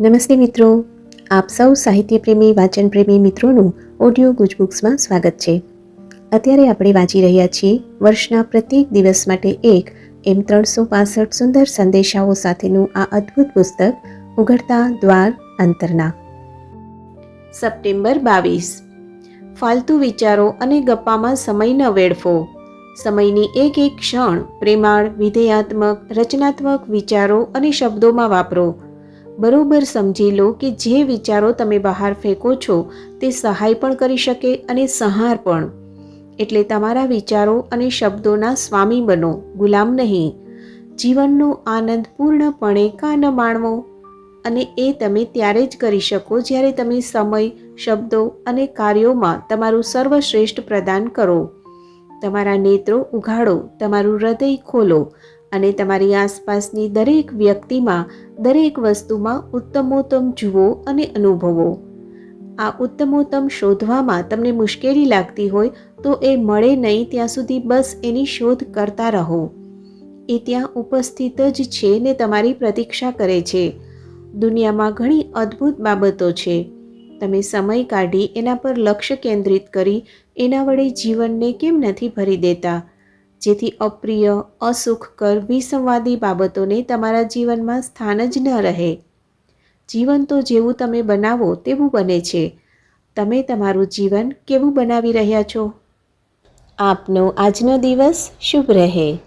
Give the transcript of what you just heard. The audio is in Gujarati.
નમસ્તે મિત્રો. આપ સૌ સાહિત્યપ્રેમી, વાચનપ્રેમી પ્રેમી મિત્રોનું ઓડિયો ગુજબુક્સમાં સ્વાગત છે. અત્યારે આપણે વાંચી રહ્યા છીએ વર્ષના પ્રત્યેક દિવસ માટે એક એમ ત્રણસો પાસઠ સુંદર સંદેશાઓ સાથેનું આ અદ્ભુત પુસ્તક, ઉઘડતા દ્વાર અંતરના. સપ્ટેમ્બર બાવીસ. ફાલતુ વિચારો અને ગપ્પામાં સમય ન વેડફો. સમયની એક એક ક્ષણ પ્રેમાળ, વિધેયાત્મક, રચનાત્મક વિચારો અને શબ્દોમાં વાપરો. બરોબર સમજી લો કે જે વિચારો તમે બહાર ફેંકો છો, તે સહાય પણ કરી શકે અને સંહાર પણ. એટલે તમારા વિચારો અને શબ્દોના સ્વામી બનો, ગુલામ નહીં. જીવનનો આનંદ પૂર્ણપણે કા ન માણવો અને એ તમે ત્યારે જ કરી શકો જ્યારે તમે સમય, શબ્દો અને કાર્યોમાં તમારું સર્વશ્રેષ્ઠ પ્રદાન કરો. તમારા નેત્રો ઉઘાડો, તમારું હૃદય ખોલો અને તમારી આસપાસની દરેક વ્યક્તિમાં, દરેક વસ્તુમાં ઉત્તમોત્તમ જુઓ અને અનુભવો. આ ઉત્તમોત્તમ શોધવામાં તમને મુશ્કેલી લાગતી હોય તો એ મળે નહીં ત્યાં સુધી બસ એની શોધ કરતા રહો. એ ત્યાં ઉપસ્થિત જ છે ને તમારી પ્રતીક્ષા કરે છે. દુનિયામાં ઘણી અદ્ભુત બાબતો છે. તમે સમય કાઢી એના પર લક્ષ્ય કેન્દ્રિત કરી, એના વડે જીવનને કેમ નથી ભરી દેતા? જેથી અપ્રિય અસુખકર વિસંવાદી બાબતોને તમારા જીવનમાં સ્થાન જ ન રહે. જીવન તો જેવું તમે બનાવો તેવું બને છે. તમે તમારું જીવન કેવું બનાવી રહ્યા છો? આપનો આજનો દિવસ શુભ રહે.